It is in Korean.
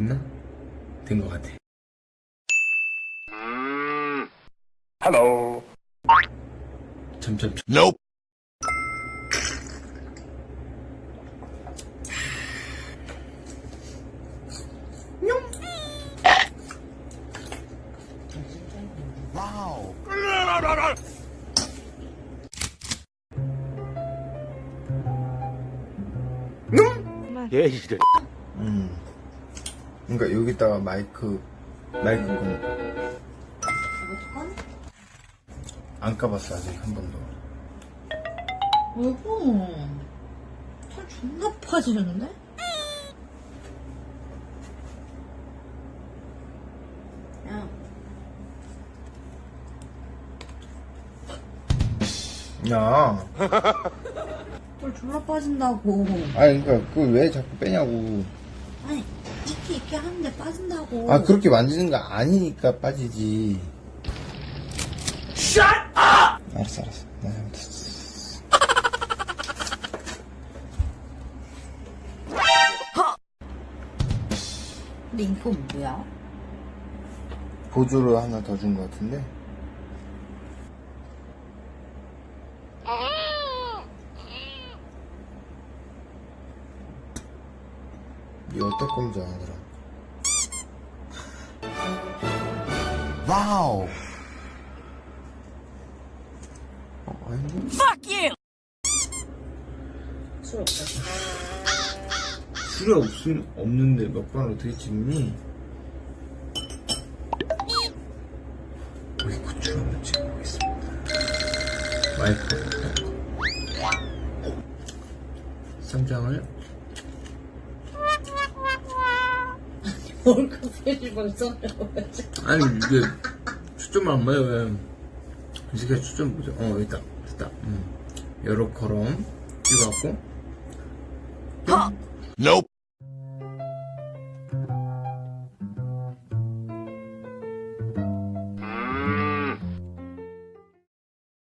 됐나? 된 것 같아. Hello. 점점 Nope. Wow. 얘 이래. 음. 그러니까 여기다가 마이크 마이크 건. 안 까봤어 아직 한 번도. 여보, 털 존나 파지는데? 야, 야. 털 존나 빠진다고. 아니 그러니까 그걸 왜 자꾸 빼냐고. 아니, 이렇게 이렇게 하는데 빠진다고. 아 그렇게 만지는 거 아니니까 빠지지. Shut up. 알았어 알았어. 나 잘못했어. 근데 이건 뭐야? 보조를 하나 더 준 것 같은데. 건지 아더라. Wow. 어, 아닌데? 술 없다. 술이 없음, 없는데 몇 번을 어떻게 찍니? 여기 고추 한번 찍어보겠습니다. 마이크. 쌈장을 얼굴 표시. 아니 이게 초점을 안 봐요 왜? 이 새끼 초점 보자. 어 여기 있다. 됐다. 음. 요렇게럼 찍어갖고 Nope.